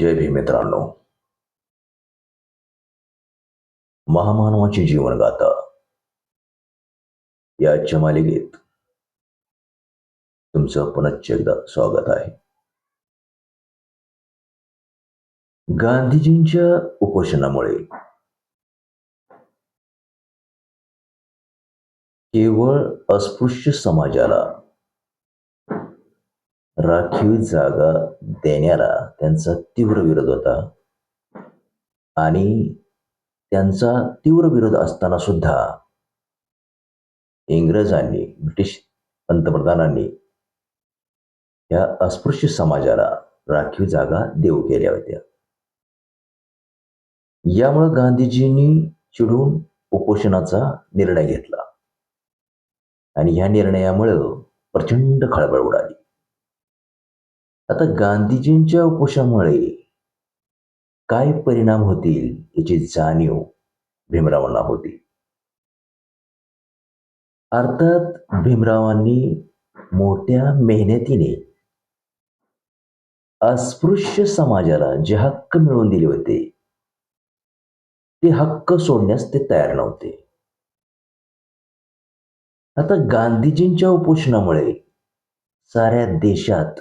जय भीम मित्रांनो. महामानवाची जीवनगाथा. या आजच्या मालिकेत तुमचं पुनश्च एकदा स्वागत आहे. गांधीजींच्या उपोषणामुळे केवळ अस्पृश्य समाजाला राखीव जागा देण्याला त्यांचा तीव्र विरोध होता. आणि त्यांचा तीव्र विरोध असताना सुद्धा इंग्रजांनी ब्रिटिश पंतप्रधानांनी या अस्पृश्य समाजाला राखीव जागा देऊ केल्या होत्या. यामुळे गांधीजींनी चिडून उपोषणाचा निर्णय घेतला. आणि या निर्णयामुळे प्रचंड खळबळ उडाली. आता गांधीजींच्या उपोषणामुळे काय परिणाम होतील याची जाणीव भीमरावांना होती. अर्थात भीमरावांनी मोठ्या मेहनतीने अस्पृश्य समाजाला जे हक्क मिळवून दिले होते ते हक्क सोडण्यास ते तयार नव्हते. आता गांधीजींच्या उपोषणामुळे साऱ्या देशात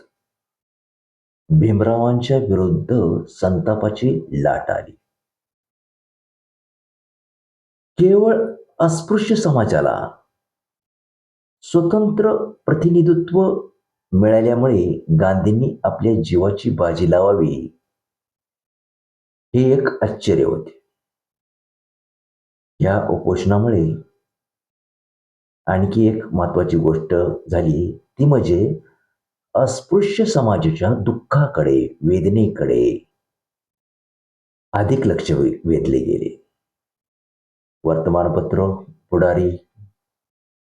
भीमरावांच्या विरुद्ध संतापाची लाट आली. केवळ अस्पृश्य समाजाला स्वतंत्र प्रतिनिधित्व मिळाल्यामुळे गांधींनी आपल्या जीवाची बाजी लावावी हे एक आश्चर्य होते. या उपोषणामुळे आणखी एक महत्वाची गोष्ट झाली ती म्हणजे अस्पृश्य समाजाच्या दुःखाकडे वेदनेकडे अधिक लक्ष वेधले गेले. वर्तमानपत्र पुढारी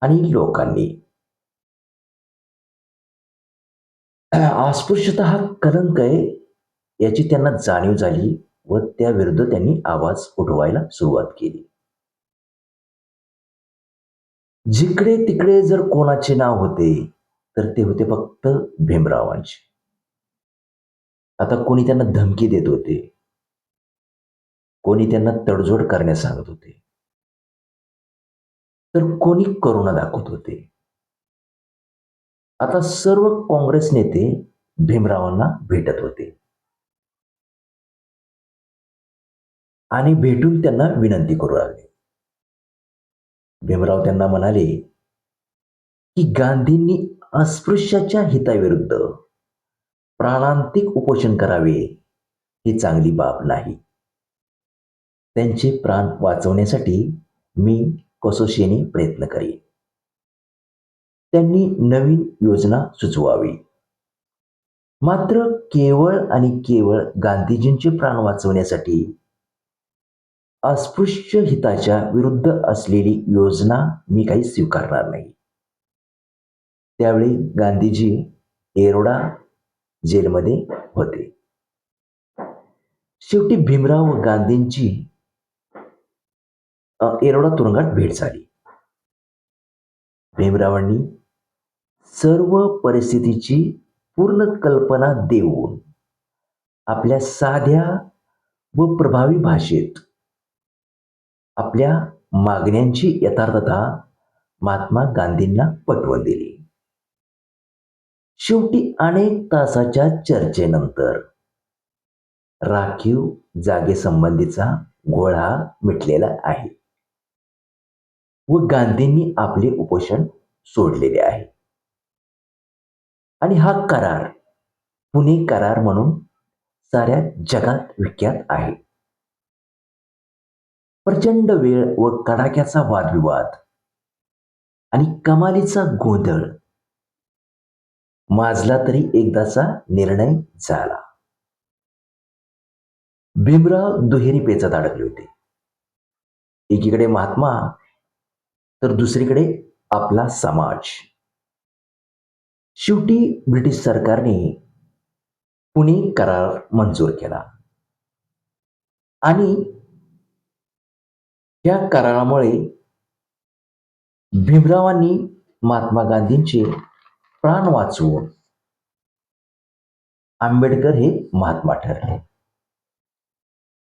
आणि लोकांनी. अस्पृश्यता हा कलंक आहे याची त्यांना जाणीव झाली व त्याविरुद्ध त्यांनी आवाज उठवायला सुरुवात केली. जिकडे तिकडे जर कोणाचे नाव होते तर ते होते फक्त भीमरावांचे. आता कोणी त्यांना धमकी देत होते? कोणी त्यांना तडजोड करण्यास सांगत होते? तर कोणी करुणा दाखवत होते? आता सर्व काँग्रेस नेते भीमरावांना भेटत होते. आणि भेटून त्यांना विनंती करू लागले. भीमराव त्यांना म्हणाले की गांधींनी अस्पृश्याच्या हिताविरुद्ध. प्राणांतिक उपोषण करावे ही चांगली बाब नाही. त्यांचे प्राण वाचवण्यासाठी मी कसोशीने प्रयत्न करेन. त्यांनी नवीन योजना सुचवावी. मात्र केवळ आणि केवळ गांधीजींचे प्राण वाचवण्यासाठी अस्पृश्य हिताच्या विरुद्ध असलेली योजना मी काही स्वीकारणार नाही. त्यावेळी गांधीजी एरोडा जेलमध्ये होते. शेवटी भीमराव गांधींची येरोडा एरोडा तुरुंगात भेट झाली. भीमरावांनी सर्व परिस्थितीची पूर्ण कल्पना देऊन आपल्या साध्या व प्रभावी भाषेत आपल्या मागण्यांची यथार्थता महात्मा गांधींना पटवून दिली. शेवटी अनेक तासाच्या चर्चेनंतर. राखीव जागेसंबंधीचा घोळा मिटलेला आहे. व गांधींनी आपले उपोषण सोडलेले आहे. आणि हा करार पुणे करार म्हणून साऱ्या जगात विख्यात आहे. प्रचंड वेळ व कडाक्याचा वादविवाद आणि कमालीचा गोंधळ माजला तरी एकदाचा निर्णय झाला. भीमराव दुहेरी पेचात अडकले होते. एकीकडे महात्मा तर दुसरीकडे आपला समाज. शेवटी ब्रिटिश सरकारने पुणे करार मंजूर केला. आणि या करारामुळे भीमरावांनी महात्मा गांधींचे प्राण वाचवून आंबेडकर हे महात्मा ठरले.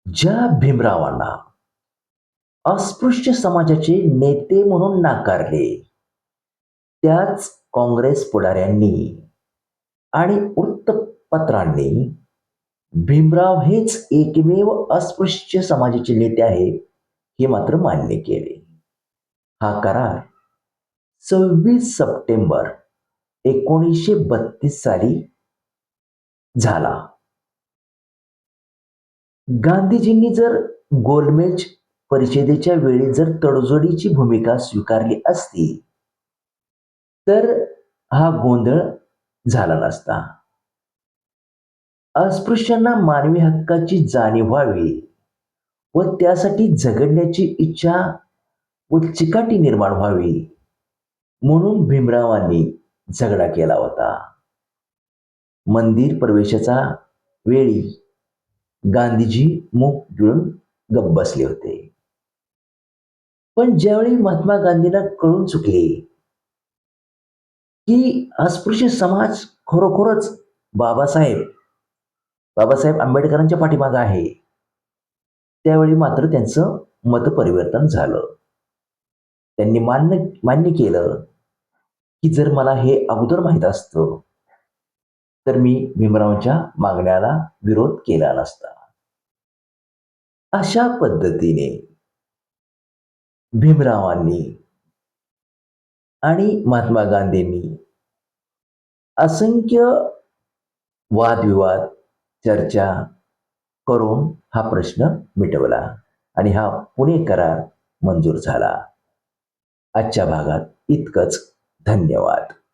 ज्या भीमरावांना अस्पृश्य समाजाचे नेते म्हणून नाकारले त्याच काँग्रेस पुढाऱ्यांनी आणि वृत्तपत्रांनी भीमराव हेच एकमेव अस्पृश्य समाजाचे नेते आहेत हे मात्र मान्य केले. हा करार सव्वीस सप्टेंबर एकोणीसशे बत्तीस साली झाला. गांधीजींनी जर गोलमेज परिषदेच्या वेळी जर तडजोडीची भूमिका स्वीकारली असती तर हा गोंधळ झाला नसता. अस्पृश्यांना मानवी हक्काची जाणीव व्हावी व त्यासाठी झगडण्याची इच्छा व चिकाटी निर्माण व्हावी म्हणून भीमरावांनी झगडा केला होता. मंदिर प्रवेशाचा वेळी गांधीजी मुख गिळून गप्प बसले होते. पण ज्यावेळी महात्मा गांधींना कळून चुकले की अस्पृश्य समाज खरोखरच बाबासाहेब बाबासाहेब आंबेडकरांच्या पाठीमागं आहे त्यावेळी मात्र त्यांचं मत परिवर्तन झालं. त्यांनी मान्य मान्य केलं की जर मला हे अगोदर माहीत असतं तर मी भीमरावांच्या मागण्याला विरोध केला नसता. अशा पद्धतीने भीमरावांनी आणि महात्मा गांधींनी असंख्य वादविवाद चर्चा करून हा प्रश्न मिटवला आणि हा पुणे करार मंजूर झाला. आजच्या भागात इतकंच. धन्यवाद.